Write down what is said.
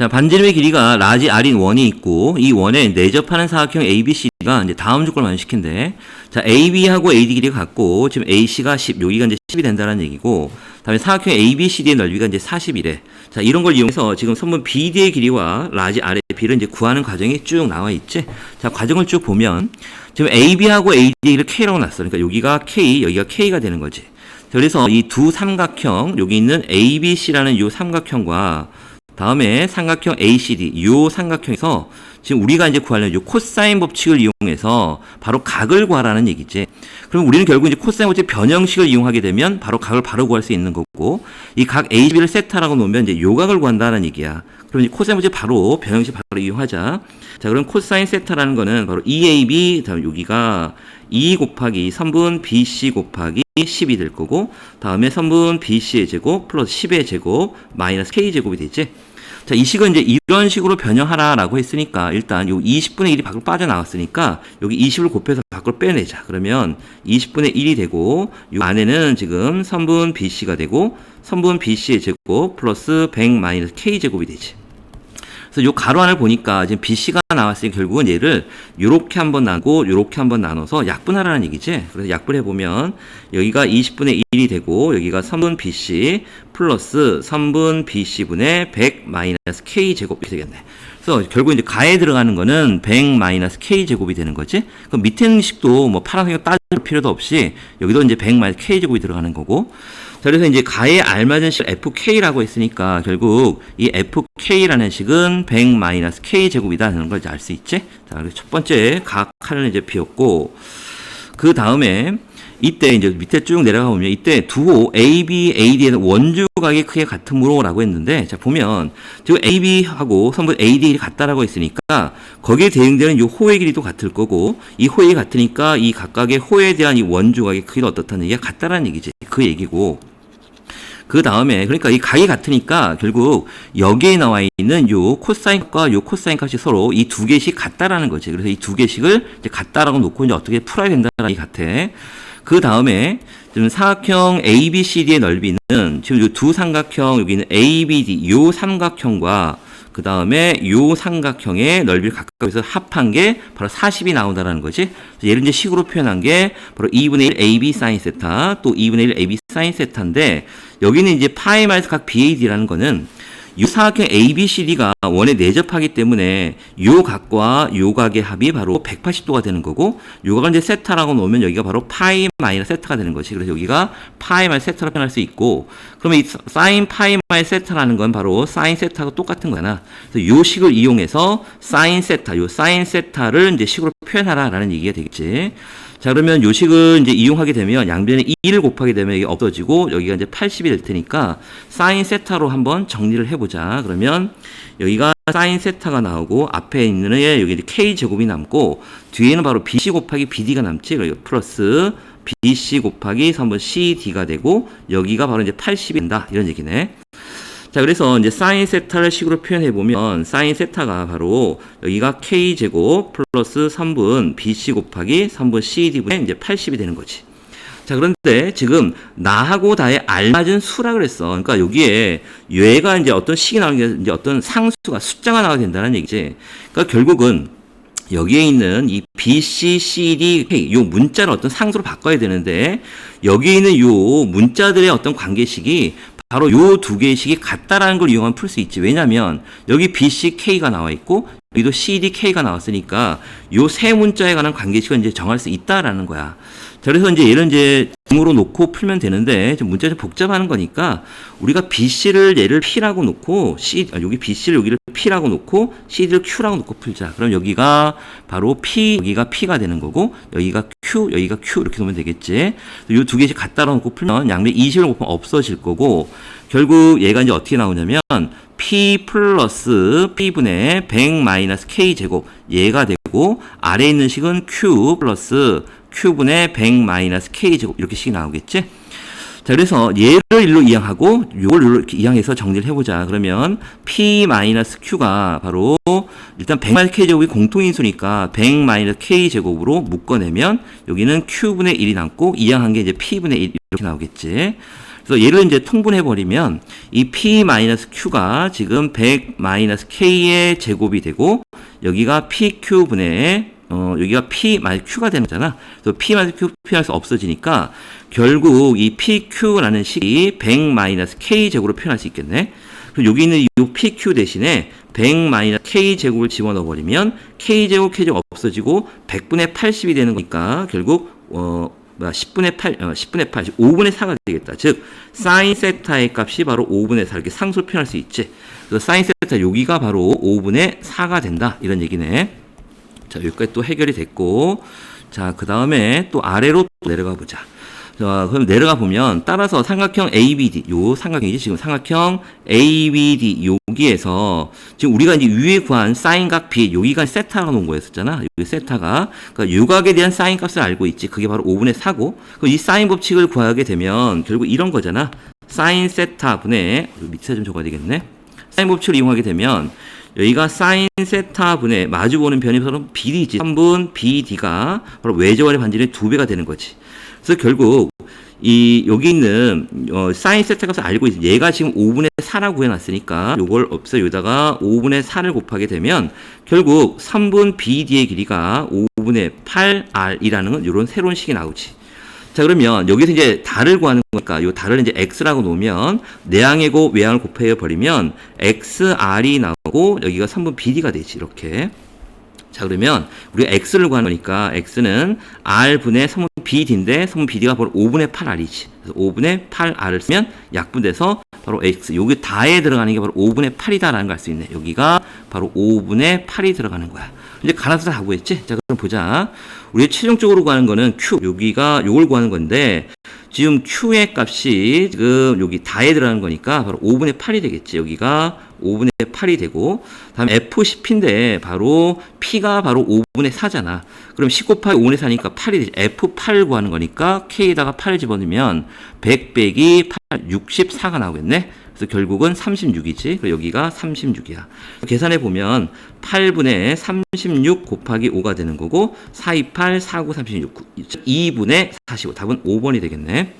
자, 반지름의 길이가 라지 R인 원이 있고, 이 원에 내접하는 사각형 ABC가 이제 다음 조건을 만족시킨대. 자, AB하고 AD 길이가 같고, 지금 AC가 10, 여기가 이제 10이 된다는 얘기고, 다음에 사각형 ABCD의 넓이가 이제 40이래. 자, 이런 걸 이용해서 지금 선분 BD의 길이와 라지 R의 비를 이제 구하는 과정이 쭉 나와 있지. 자, 과정을 쭉 보면, 지금 AB하고 AD를 K라고 놨어. 그러니까 여기가 K, 여기가 K가 되는 거지. 자, 그래서 이 두 삼각형, 여기 있는 ABC라는 이 삼각형과 다음에 삼각형 ACD, 요 삼각형에서 지금 우리가 이제 구하려는 요 코사인 법칙을 이용해서 바로 각을 구하라는 얘기지. 그럼 우리는 결국 이제 코사인 법칙 변형식을 이용하게 되면 바로 각을 바로 구할 수 있는 거고, 이 각 AB를 세타라고 놓으면 이제 요 각을 구한다는 얘기야. 그럼 이제 코사인 법칙 바로 변형식 바로 이용하자. 자, 그럼 코사인 세타라는 거는 바로 EAB, 다음 여기가 2 곱하기 선분 BC 곱하기 10이 될 거고, 다음에 선분 BC의 제곱 플러스 10의 제곱 마이너스 K 제곱이 되지. 자, 이 식은 이제 이런 식으로 변형하라라고 했으니까 일단 요 20분의 1이 밖으로 빠져나왔으니까 여기 20을 곱해서 밖으로 빼내자. 그러면 20분의 1이 되고 요 안에는 지금 선분 BC가 되고 선분 BC의 제곱 플러스 100 마이너스 K 제곱이 되지. 그래서 요 가로 안을 보니까 지금 BC가 나왔으니 결국은 얘를 요렇게 한번 나누고 요렇게 한번 나눠서 약분하라는 얘기지. 그래서 약분해 보면 여기가 20분의 1이 되고 여기가 3분 BC 플러스 3분 BC분의 100 마이너스 K 제곱이 되겠네. 그래서 결국 이제 가에 들어가는 거는 100 마이너스 K 제곱이 되는 거지. 그럼 밑에 있는 식도 뭐 파란색 따질 필요도 없이 여기도 이제 100 마이너스 K 제곱이 들어가는 거고. 자, 그래서 이제 가에 알맞은 식 FK라고 했으니까 결국 이 FK라는 식은 100 마이너스 K 제곱이다는 걸 이제 알 수 있지. 자, 그래서 첫 번째 각 칸을 이제 비웠고 그 다음에 이때 이제 밑에 쭉 내려가 보면 이때 두호 AB, AD의 원주각의 크게 같으므로라고 했는데 자 보면 지금 AB하고 선분 AD가 같다라고 했으니까 거기에 대응되는 이 호의 길이도 같을 거고 이 호의 같으니까 이 각각의 호에 대한 이 원주각의 크기도 어떻다는 얘기가 같다라는 얘기지 그 얘기고 그 다음에 그러니까 이 각이 같으니까 결국 여기에 나와 있는 요 코사인과 요 코사인 값이 서로 이 두 개씩 같다라는 거지. 그래서 이 두 개씩을 이제 같다라고 놓고 이제 어떻게 풀어야 된다라는 이 같아. 그 다음에 지금 사각형 ABCD의 넓이는 지금 이 두 삼각형 여기는 ABD 요 삼각형과 그 다음에 요 삼각형의 넓이를 각각에서 합한 게 바로 40이 나온다라는 거지. 얘를 이제 식으로 표현한 게 바로 2분의 1 AB 사인 세타 또 2분의 1 AB 사인 세타인데 여기는 이제 파이 마이너스 각 BAD라는 거는 이 사각형 ABCD가 원에 내접하기 때문에 요 각과 요 각의 합이 바로 180도가 되는 거고 요 각을 이제 세타라고 놓으면 여기가 바로 파이 마이너스 세타가 되는 거지. 그래서 여기가 파이 마이너스 세타로 표현할 수 있고 그러면 이 사인 파이 마이너스 세타라는 건 바로 사인 세타가 똑같은 거야. 그래서 요 식을 이용해서 사인 세타, 요 사인 세타를 이제 식으로 표현하라라는 얘기가 되겠지. 자, 그러면 요식을 이제 이용하게 되면 양변에 2를 곱하게 되면 이게 없어지고 여기가 이제 80이 될 테니까 사인 세타로 한번 정리를 해보자. 그러면 여기가 사인 세타가 나오고 앞에 있는 애 여기 k 제곱이 남고 뒤에는 바로 bc 곱하기 bd가 남지. 그리고 플러스 bc 곱하기 3번 cd가 되고 여기가 바로 이제 80이 된다. 이런 얘기네. 자, 그래서 이제 사인 세타를 식으로 표현해 보면 사인 세타가 바로 여기가 k 제곱 플러스 3분 bc 곱하기 3분 cd분의 이제 80이 되는 거지. 자, 그런데 지금 나하고 다에 알맞은 수라 그랬어. 그러니까 여기에 얘가 이제 어떤 식이 나오는 게 이제 어떤 상수가 숫자가 나와야 된다는 얘기지. 그러니까 결국은 여기에 있는 이 B, C, C, D, K 요 문자를 어떤 상수로 바꿔야 되는데 여기에 있는 요 문자들의 어떤 관계식이 바로 요 두 개의 식이 같다라는 걸 이용하면 풀 수 있지. 왜냐면 여기 B, C, K가 나와 있고 여기도 C, D, K가 나왔으니까 요 세 문자에 관한 관계식을 이제 정할 수 있다라는 거야. 자, 그래서 이제 얘를 이제 등으로 놓고 풀면 되는데 좀 문제가 좀 복잡한 거니까 우리가 BC를 얘를 P라고 놓고 C 아, 여기 BC를 여기를 P라고 놓고 CD를 Q라고 놓고 풀자. 그럼 여기가 바로 P 여기가 P가 되는 거고 여기가 Q 여기가 Q 이렇게 놓으면 되겠지. 요두 개씩 갖다 놓고 풀면 양면 20을 곱하면 없어질 거고 결국 얘가 이제 어떻게 나오냐면 P 플러스 P분의 100 마이너스 K 제곱 얘가 되고 아래에 있는 식은 Q 플러스 Q분의 100 마이너스 K 제곱 이렇게 식이 나오겠지? 자, 그래서 얘를 일로 이항하고 요걸 이렇게 이항해서 정리를 해보자. 그러면 P 마이너스 Q가 바로 일단 100 마이너스 K 제곱이 공통인수니까 100 마이너스 K 제곱으로 묶어내면 여기는 Q분의 1이 남고 이항한 게 이제 P분의 1 이렇게 나오겠지. 그래서 얘를 이제 통분해 버리면 이 p-q가 지금 100-k의 제곱이 되고 여기가 pq분의 어, 여기가 p-q가 되는 거잖아. 그래서 p-q 표현해서 없어지니까 결국 이 pq라는 식이 100-k 제곱으로 표현할 수 있겠네. 그럼 여기 있는 이 pq 대신에 100-k 제곱을 집어넣어 버리면 k 제곱 k 제곱 없어지고 100분의 80이 되는 거니까 결국 어 뭐야 10분의 8 어, 10분의 8 5분의 4가 되겠다. 즉 사인 세타의 값이 바로 5분의 4 이렇게 상수로 표현할 수 있지. 그래서 사인 세타 여기가 바로 5분의 4가 된다. 이런 얘기네. 자, 여기까지 또 해결이 됐고 자, 그 다음에 또 아래로 또 내려가 보자. 자, 그럼 내려가 보면 따라서 삼각형 ABD 요 삼각형이지 지금 삼각형 ABD 여기에서 지금 우리가 이제 위에 구한 사인각 B 여기가 세타가 놓은 거였었잖아. 여기 세타가 그러니까 요각에 대한 사인 값을 알고 있지. 그게 바로 5분의 4고 그럼 이 사인 법칙을 구하게 되면 결국 이런 거잖아. 사인 세타 분의 밑에 좀 적어야 되겠네. 사인 법칙을 이용하게 되면 여기가 사인 세타 분의 마주보는 변이 서로 BD지. 3분 BD가 바로 외접원의 반지의 두 배가 되는 거지. 그래서 결국 이 여기 있는 어, 사인 세타 값을 알고 있어. 얘가 지금 5분의 4라고 구해놨으니까 요걸 없어 여기다가 5분의 4를 곱하게 되면 결국 3분 BD의 길이가 5분의 8R이라는 이런 새로운 식이 나오지. 자 그러면 여기서 이제 달을 구하는 거니까 요 달을 이제 x라고 놓으면 내항이고 외항을 곱해 버리면 xr이 나오고 여기가 3분 bd가 되지 이렇게. 자 그러면 우리가 x를 구하는 거니까 x는 r분의 3분 bd인데 3분 bd가 바로 5분의 8r이지. 그래서 5분의 8r을 쓰면 약분돼서 바로 x. 여기 다에 들어가는 게 바로 5분의 8이다라는 걸 알 수 있네. 여기가 바로 5분의 8이 들어가는 거야. 이제 가나서 다 구했지? 자 그럼 보자. 우리 최종적으로 구하는 거는 q. 여기가 요걸 구하는 건데 지금 q의 값이 지금 여기 다에 들어가는 거니까 바로 5분의 8이 되겠지. 여기가 5분의 8이 되고 다음 F10인데 바로 P가 바로 5분의 4잖아 그럼 10 곱하기 5분의 4니까 8이 되지 F8 구하는 거니까 K에다가 8을 집어넣으면 100 빼기 8 64가 나오겠네 그래서 결국은 36이지. 그리고 여기가 36이야. 계산해 보면 8분의 36 곱하기 5가 되는 거고 428 49 36 2분의 45 답은 5번이 되겠네.